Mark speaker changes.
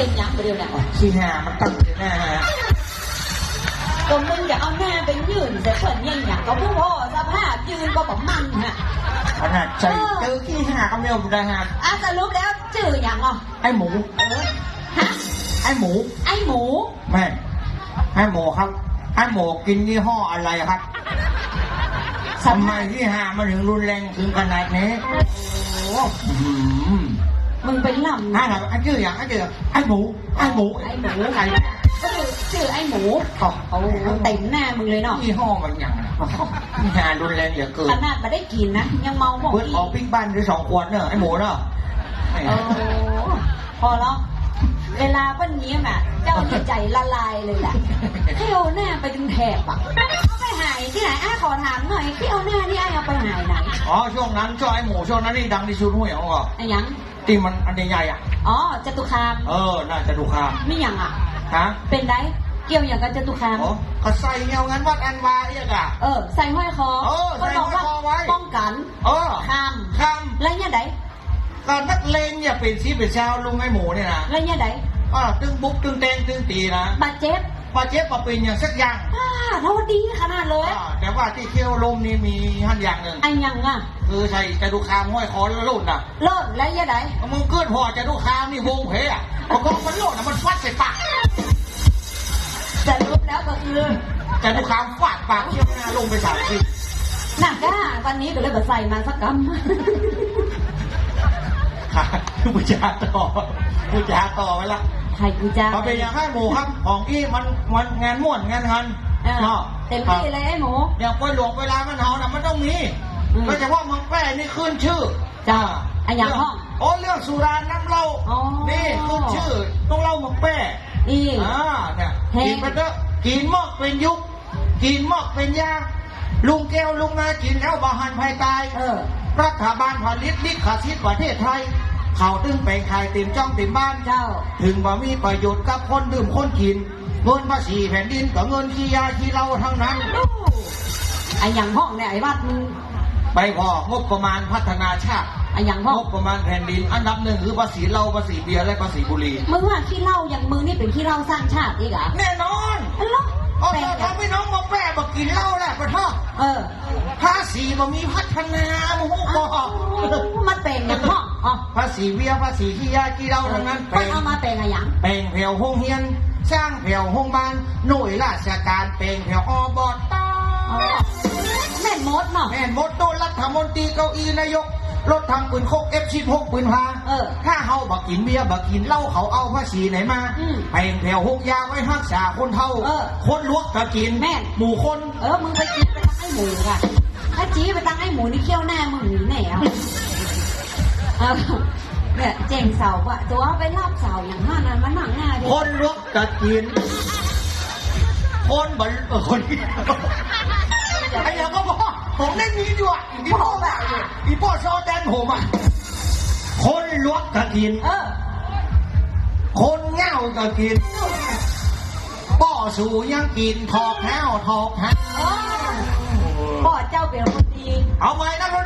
Speaker 1: เป็นหยังไปเดียวเนี่ย
Speaker 2: ขี้หามันตั้งอยู่หน้า
Speaker 1: ก็มึงจะเอาหน้าเป็นยืนแต่เพิ่นยังหยังก็ผู้พ่อสภาพยืนก็แบบมันฮะ
Speaker 2: ขนาดใจเจอขี้หาก็ไม่เอาได้ฮะ
Speaker 1: อะสรุปแล้วชื่อหยังอะ
Speaker 2: ไอ้หมู
Speaker 1: เออฮะ
Speaker 2: ไอ้หมู
Speaker 1: ไอ้หมู
Speaker 2: แม่ไอ้หมูครับไอ้หมูกินยี่ห้ออะไรครับทำไมที่หามันถึงรุนแรงถึงขนาดนี้
Speaker 1: โอ้
Speaker 2: อื้อหือ
Speaker 1: มึงเป็นลำ
Speaker 2: ไอ้ไหนไอ้ชื่ออย่างไอ้ชื่อไอ้หมูไอ้หมู
Speaker 1: ไอ้หมู
Speaker 2: ไอ้
Speaker 1: ก็คือชื่อไอ้หมู
Speaker 2: อ๋อ
Speaker 1: โอ้เต็มหน้ามึงเลยเนาะ
Speaker 2: ยี่ห้อมันอย่างไรที่หารุนแรงเหลือเกิน
Speaker 1: ขนาดมาได้กินนะยังเมาหมอง
Speaker 2: เพื่อน
Speaker 1: อี
Speaker 2: ออก
Speaker 1: ก
Speaker 2: ปิ๊กบ้านหรือสองขวดเนอะไอ้หมูเนอะ
Speaker 1: โอ้พอแล้วเวลาเปิ้นเนี้ยอะ เจ้านี่ใจละลายเลยแหละให้เอาหน้าไปถึงแถบอะเอา ไปหายที่ไหนอ้าขอถามหน่อยที่เอาหน้านี่อ้าเอาไปหายไหน
Speaker 2: อ๋อช่วงนั้นช่วงไอ้หมูช่วงนั้นนี่ดังที่สุดห้วยของเรา
Speaker 1: ไอ้หยัง
Speaker 2: ที่มันอันใหญ่ๆอะ
Speaker 1: อ๋อจตุคาม
Speaker 2: เออน่าจะดูคาม
Speaker 1: มีหยังอะ
Speaker 2: ฮะ
Speaker 1: เป็นได้เกี่ยวอย่างกับจตุคาม
Speaker 2: โอ้ก็ใส่เงี้ยงั้นวัดอันวาเอียกอะ
Speaker 1: เออใส่ห้อยคอ
Speaker 2: เออใส่ห้อยคอไว้
Speaker 1: ป้องกัน
Speaker 2: เออ
Speaker 1: ข้าม
Speaker 2: ค
Speaker 1: แล้วเนี่ยไดำ
Speaker 2: การนักเลงอย่าเป็นซีเป็นเช้าลุงไอ้หมูเนี่ยนะ
Speaker 1: แล้วเนี่ยได
Speaker 2: อ่าตึงบุกตึงแตงตึงตีนะ
Speaker 1: บาดเจ็บ
Speaker 2: ปาเจ็บปาเป็นอย่างสักอย่าง
Speaker 1: อ่าเท่าดีขนาดเลย
Speaker 2: อ่าแต่ว่าที่เคี้ยวลมนี่มีหันอย่างหนึ่ง
Speaker 1: ไอ้หยังอะ
Speaker 2: คือใส่กระดูกคามห้อยคอแล้วโลดน่ะ
Speaker 1: เลิศแล้วเนี่ยได
Speaker 2: มึงเกิดหัวกระดูกคามนี่วงเพะพอกองมันโลดน่ะมันฟัดใส่ปาก
Speaker 1: สรุปแล้วก็คือก
Speaker 2: ระดูกคามฟาดปากเคี้ยวหน้าลงไปสามที
Speaker 1: หนักก้าวันนี้ก็เลยแบบใส่มาสักก
Speaker 2: ค่ะผู้จาต่อผู้จาต่อไปละำ
Speaker 1: ไทยกูจ้า
Speaker 2: มาเป็นอย่างให้หมูครับ ของที่มันมันงานม่วนงานฮัน
Speaker 1: เออ
Speaker 2: เนาะ
Speaker 1: เต็มที่เลยไอ้หมู
Speaker 2: อย่างไปหลวงเวลามันเฮานะมันต้องมี
Speaker 1: อืม
Speaker 2: โดยเฉพามืองแป้นี่ขึ้นชื่อ
Speaker 1: จ้าอันอย่างห้อง
Speaker 2: โอ้เรื่องสุราน้ำเหล้านี่ขึ้นชื่อต้องเล่ามืองแป้
Speaker 1: นี่
Speaker 2: อ่าเนี่ยกินไปเถอะกินมอกเป็นยุคกินมอกเป็นยาลุงแก้วลุงนากินแล้วบาหันภายตาย
Speaker 1: เออ
Speaker 2: รัฐบาลผลิตลิขสิทธิ์ประเทศไทย เขาตึงไปขายเต็มจ้องเต็มบ้าน
Speaker 1: เจ้า
Speaker 2: ถึงบ่มีประโยชน์กับคนดื่มคนกินเงินภาษีแผ่นดินกับเงินขี้ยาขี้เหล้าทั้งนั้น
Speaker 1: ไอ้อย่างห้องเนี่ยไอ้วัดมึง
Speaker 2: ไปพองบประมาณพัฒนาชาติ
Speaker 1: ไอ้อย่างห้อง
Speaker 2: งบประมาณแผ่นดิน อันดับหนึ่งคือภาษีเหล้าภาษีเบียร์และภาษีบุหรี่
Speaker 1: มึงว่าขี้เหล้าอย่างมึงนี่เป็นขี้เหล้าสร้างชาติอีกเหรอะ
Speaker 2: แน่นอน
Speaker 1: ฮัลโหล
Speaker 2: เอา
Speaker 1: แปล
Speaker 2: เถ
Speaker 1: ก
Speaker 2: อะ
Speaker 1: อะ
Speaker 2: ทำให้น้องมาแปะมากินเหล้าแหละปะท่อ
Speaker 1: เออ
Speaker 2: ภาษีบ่มีพัฒนาหมู
Speaker 1: เอ้า
Speaker 2: บอก
Speaker 1: มันเป็นอย่างห้อง อ๋อ
Speaker 2: ภาษีเบียร์ภาษีขี้ยาขี้เหล้าทั้งนั้น
Speaker 1: มันเอามาเป็นอะไรอย่าง
Speaker 2: แปลงแผ่วห้องเฮียน สร้างแผ่วห้องบ้านหน่วยราชการแปลงแผ่วอบต
Speaker 1: อ๋อแม่นมดเนาะ
Speaker 2: แม่นมดโตรัฐมนตรีเก้าอี้นายกรถทางปืนโคก F16 ปืนพา
Speaker 1: เออ
Speaker 2: ถ้าเฮาบักกินเบียร์บักกินเหล้าเขาเอาภาษีไหนมา
Speaker 1: อืม
Speaker 2: แปลงแผ่วหกยาไว้รักษาคนเท่า
Speaker 1: เออ
Speaker 2: คนลวกก็กิน
Speaker 1: แม่น
Speaker 2: หมู่คน
Speaker 1: เออมึงไปจีไปตั้งไอ้หมูก่ะถ้าจีไปตั้งไอ้หมูนี่เขี้ยวหน้ามึงหนีแน่อะ เออเนี่ยเจ๋งเสาอะตัวไปรอบเสาอย่างนั้นน่ะมันหนังหน้าดิ
Speaker 2: คนลวกก็กิน คนบันเออคนไอ้ยังก็บอกผมเล่นนี้ดีกว่าอีพ่อแบบอีพ่อซอแตนผมอะคนลวกก็กิน
Speaker 1: เออ
Speaker 2: คนเหงาก็กินป่อสู่ยังกินทอกแห้วทอกแห้ว
Speaker 1: เออพ่อเจ้าเป็นคนดี
Speaker 2: เอาไหมนะ